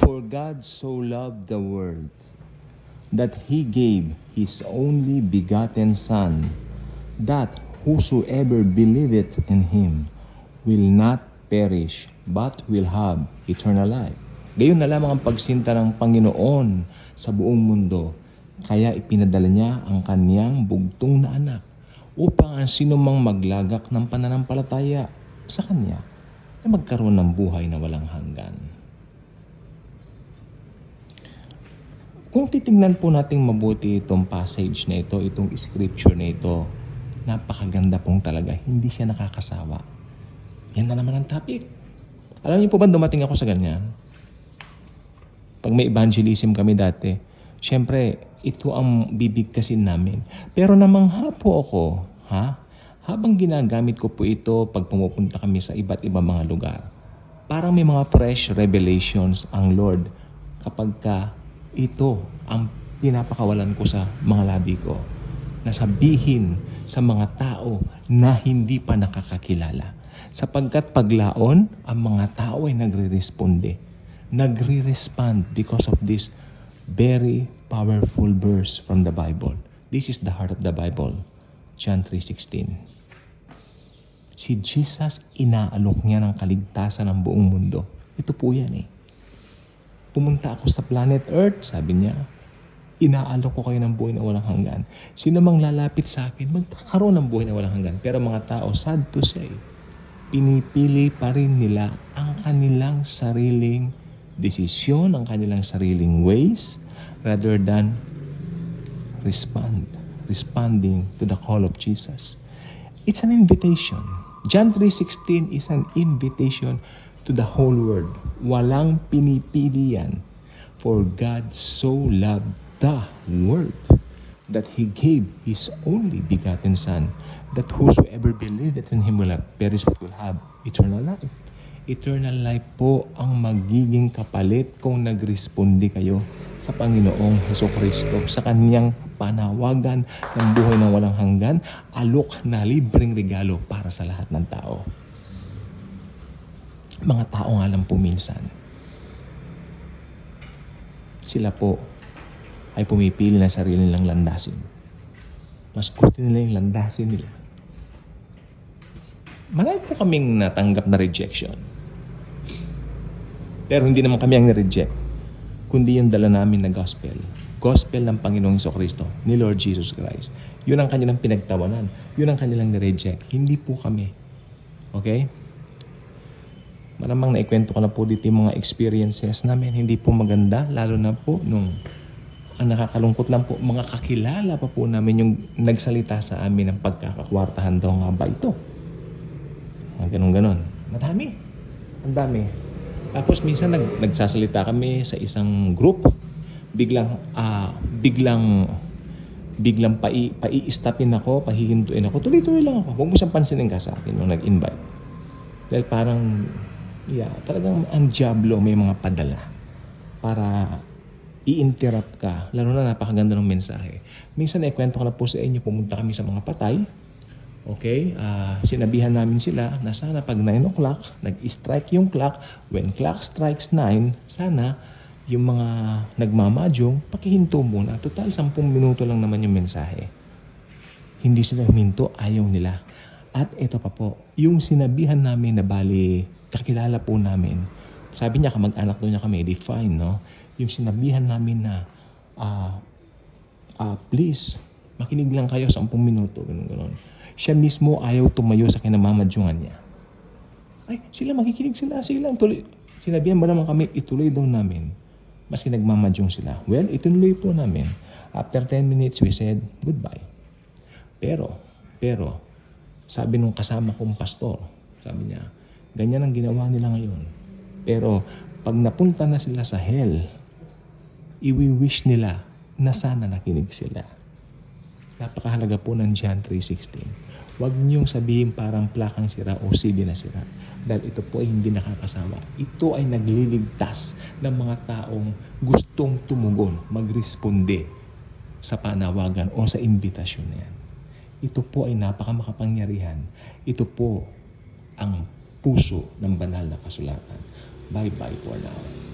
For God so loved the world that he gave his only begotten Son, that whosoever believeth in him will not perish, but will have eternal life. Gayon na lamang ang pagsinta ng Panginoon sa buong mundo. Kaya ipinadala niya ang kaniyang bugtong na anak upang ang sinumang maglagak ng pananampalataya sa kanya ay magkaroon ng buhay na walang hanggan. Kung titingnan po nating mabuti itong passage na ito, itong scripture na ito, napakaganda pong talaga. Hindi siya nakakasawa. Yan na naman ang topic. Alam niyo po ba dumating ako sa ganyan? Pag may evangelism kami dati, syempre, ito ang bibigkasin namin. Pero namangha po ako, ha? Habang ginagamit ko po ito pag pumupunta kami sa iba't ibang mga lugar, parang may mga fresh revelations ang Lord kapag ka ito ang pinapakawalan ko sa mga labi ko na sabihin sa mga tao na hindi pa nakakakilala. Sapagkat paglaon, ang mga tao ay nagre-responde. Nagre-respond because of this very powerful verse from the Bible. This is the heart of the Bible. John 3.16 Si Jesus, inaalok niya ng kaligtasan ng buong mundo. Ito po yan eh. Pumunta ako sa planet Earth, sabi niya. Inaalok ko kayo ng buhay na walang hanggan. Sino mang lalapit sa akin, magkakaroon ng buhay na walang hanggan. Pero mga tao, sad to say, pinipili pa rin nila ang kanilang sariling desisyon, ang kanilang sariling ways, rather than respond, responding to the call of Jesus. It's an invitation. John 3.16 is an invitation to the whole world. Walang pinipili yan. For God so loved the world that He gave His only begotten Son, that whosoever believeth in Him will not perish but will have eternal life. Eternal life po ang magiging kapalit kung nagresponde kayo sa Panginoong Heso Kristo sa kanyang panawagan ng buhay na walang hanggan, alok na libreng regalo para sa lahat ng tao. Mga tao nga lang po minsan, sila po ay pumipili ng sarili nilang landasin. Mas gusto nila yung landasin nila. Marami po kaming natanggap na rejection. Pero hindi naman kami ang na-reject, kundi yung dala namin na gospel. Gospel ng Panginoong Heso Kristo, ni Lord Jesus Christ. Yun ang kanilang pinagtawanan. Yun ang kanilang na-reject. Hindi po kami. Okay? Maramang naikwento ko na po dito yung mga experiences namin. Hindi po maganda, lalo na po nung ang nakakalungkot lang po, mga kakilala pa po namin yung nagsalita sa amin ng pagkakakwartahan daw nga ba ito. Mga ganun-ganon. Madami. Ang dami. Tapos minsan nag, nagsasalita kami sa isang group. Biglang, ah, biglang, biglang pai, pai-stopin ako, pahihintuin ako. Tuloy-tuloy lang ako. Huwag mo siyang pansinin ka sa akin nung nag-invite. Dahil parang, yeah, talagang ang Diablo may mga padala para i-interrupt ka, lalo na napakaganda ng mensahe. Minsan, ikwento ko na po sa inyo, pumunta kami sa mga patay. Okay? ah sinabihan namin sila na sana pag 9 o'clock, nag-strike yung clock. When clock strikes 9, sana yung mga nagmamadyong, pakihinto muna. Total, 10 minuto lang naman yung mensahe. Hindi sila huminto, ayaw nila. At ito pa po, yung sinabihan namin na bali, kakilala po namin. Sabi niya, kamag-anak daw niya kami, di fine, no? Yung sinabihan namin na, ah, ah, please, makinig lang kayo sa 10 minuto, ganun, ganun. Siya mismo ayaw tumayo sa kinamamadyungan niya. Ay, sila makikinig sila, sige tuloy. Sinabihan ba naman kami, ituloy daw namin. Maski nagmamadyong sila. Well, ituloy po namin. After 10 minutes, we said, goodbye. Pero, pero, sabi nung kasama kong pastor, sabi niya, ganyan ang ginawa nila ngayon. Pero, pag napunta na sila sa hell, iwi-wish nila na sana nakinig sila. Napakahalaga po ng John 3.16. Huwag niyong sabihin parang plakang sira o CD na sira. Dahil ito po ay hindi nakakasawa. Ito ay nagliligtas ng mga taong gustong tumugon, magresponde sa panawagan o sa imbitasyon na yan. Ito po ay napakamakapangyarihan. Ito po ang puso ng banal na kasulatan. Bye-bye for now.